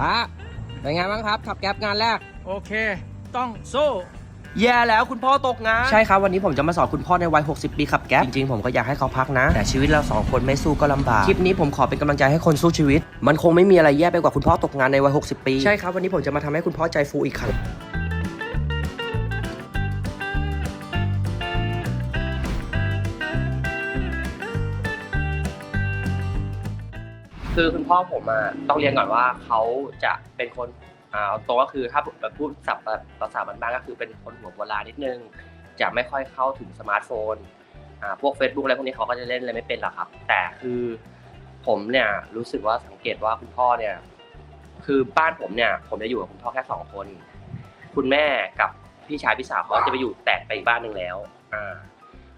อะเป็นไงบ้างครับ ขับแก๊ปงานแรก โอเค ต้องสู้แย่แล้วคุณพ่อตกงานใช่ครับ วันนี้ผมจะมาสอนคุณพ่อในวัย 60 ปีขับแก๊ปจริงๆ ผมก็อยากให้เขาพักนะ แต่ชีวิตเราสองคนไม่สู้ก็ลำบาก คลิปนี้ผมขอเป็นกำลังใจให้คนสู้ชีวิต มันคงไม่มีอะไรแย่ไปกว่าคุณพ่อตกงานในวัย 60 ปี ใช่ครับวันนี้ผมจะมาทำให้คุณพ่อใจฟูอีกครั้ง คือคุณพ่อผมอะต้องเรียนก่อนว่าเขาจะเป็นคนอ่าตรงก็คือถ้าแบบพูดศัพท์แบบภาษาบ้านๆก็คือเป็นคนหัวโบราณนิดนึง จะไม่ค่อยเข้าถึงสมาร์ทโฟนอ่าพวก Facebook อะไรพวกนี้เขาก็จะเล่นอะไรไม่เป็นหรอกครับ แต่คือผมเนี่ยรู้สึกว่าสังเกตว่าคุณพ่อเนี่ย คือบ้านผมเนี่ย ผมจะอยู่กับคุณพ่อแค่สองคน คุณแม่กับพี่ชายพี่สาวเขาจะไปอยู่แตกไปอีกบ้านหนึ่งแล้ว อ่า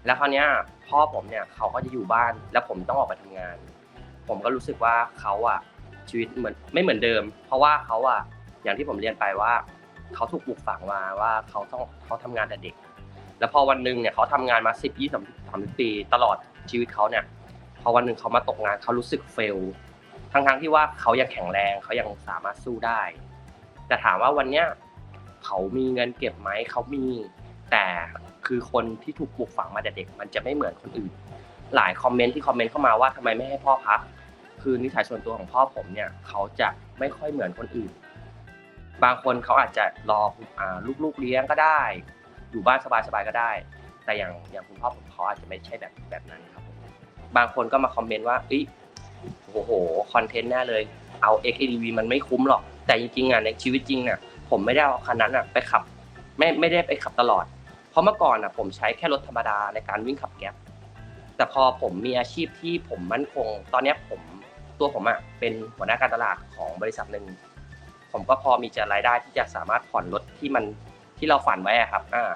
แล้วคราวเนี้ยพ่อผมเนี่ยเขาก็จะอยู่บ้าน แล้วผมต้องออกไปทำงาน ผมก็รู้สึกว่าเขาอะชีวิตเหมือนไม่เหมือนเดิม เพราะว่าเขาอะอย่างที่ผมเรียนไปว่าเขาถูกปลูกฝังมาว่าเขาต้องเขาทำงานแต่เด็ก แล้วพอวันหนึ่งเนี่ยเขาทำงานมาสิบยี่สิบสามสิบปีตลอดชีวิตเขาเนี่ยพอวันหนึ่งเขามาตกงานเขารู้สึกเฟลทั้งทั้งๆที่ว่าเขายังแข็งแรงเขายังสามารถสู้ได้ แต่ถามว่าวันเนี้ยเขามีเงินเก็บไหมเขามี แต่คือคนที่ถูกปลูกฝังมาแต่เด็ก มันจะไม่เหมือนคนอื่น หลายคอมเมนต์ที่คอมเมนต์เข้ามาว่าทำไมไม่ให้พ่อพัก คือนิสัยส่วนตัวของพ่อผมเนี่ยเขาจะไม่ค่อยเหมือนคนอื่น บางคนเขาอาจจะรอลูกๆเลี้ยงก็ได้ อยู่บ้านสบายๆก็ได้ แต่อย่างอย่างคุณพ่อผมเขาอาจจะไม่ใช่แบบแบบนั้นครับ บางคนก็มาคอมเมนต์ว่าอ้ยโอ้โหคอนเทนต์แน่เลย เอา XADV มันไม่คุ้มหรอก แต่จริงๆอะในชีวิตจริงเนี่ยผมไม่ได้เอาคันนั้นอะไปขับ ไม่ไม่ได้ไปขับตลอด เพราะเมื่อก่อนอะผมใช้แค่รถธรรมดาในการวิ่งขับแก๊ป แต่พอผมมีอาชีพที่ผมมั่นคง ตอนเนี้ยผมตัวผมอะเป็นหัวหน้าการตลาดของบริษัทหนึ่งผมก็พอมีจะรายได้ที่จะสามารถผ่อนรถที่มันที่เราฝันไว้อะครับอ่า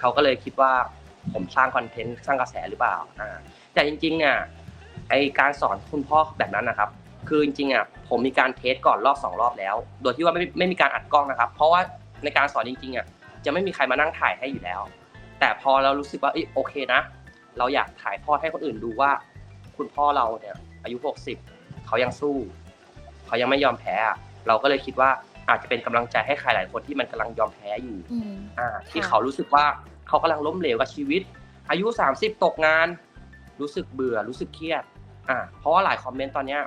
เขาก็เลยคิดว่าผมสร้างคอนเทนต์สร้างกระแสหรือเปล่าอ่าแต่จริงๆอะไอการสอนคุณพ่อแบบนั้นนะครับ คือจริงๆอะผมมีการเทสก่อนรอบสองรอบแล้ว โดยที่ว่าไม่ไม่มีการอัดกล้องนะครับ เพราะว่าในการสอนจริงๆอะจะไม่มีใครมานั่งถ่ายให้อยู่แล้ว แต่พอเรารู้สึกว่าเอโอเคนะ เราอยากถ่ายทอดให้คนอื่นดูว่า คุณพ่อเราเนี่ยอายุ 60 เขายังสู้ เขายังไม่ยอมแพ้อะเราก็เลยคิดว่าอาจจะเป็นกำลังใจให้ใครหลายคนที่มันกำลังยอมแพ้อยู่อืมอ่าที่ค่ะเขารู้สึกว่าเขากำลังล้มเหลวกับชีวิต อายุ 30 ตกงาน รู้สึกเบื่อรู้สึกเครียด อ่า เพราะว่าหลายคอมเมนต์ตอนเนี้ย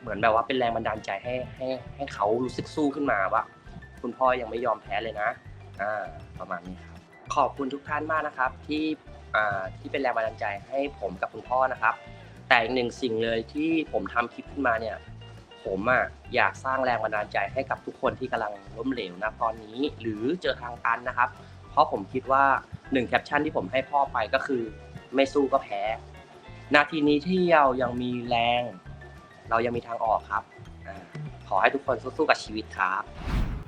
เหมือนแบบว่าเป็นแรงบันดาลใจให้ให้ให้เขารู้สึกสู้ขึ้นมาว่าคุณพ่อยังไม่ยอมแพ้เลยนะ อ่า ประมาณนี้ครับ ขอบคุณทุกท่านมากนะครับ ที่อ่า ที่เป็นแรงบันดาลใจให้ผมกับคุณพ่อนะครับ แต่อีกหนึ่งสิ่งเลยที่ผมทำคลิปขึ้นมาเนี่ยผมอะอยากสร้างแรงบันดาลใจให้กับทุกคนที่กำลังล้มเหลวนะตอนนี้ หรือเจอทางตันนะครับ เพราะผมคิดว่าหนึ่งแคปชั่นที่ผมให้พ่อไปก็คือ ไม่สู้ก็แพ้นาทีนี้ที่เรายังมีแรง เรายังมีทางออกครับ ขอให้ทุกคนสู้ๆกับชีวิตครับ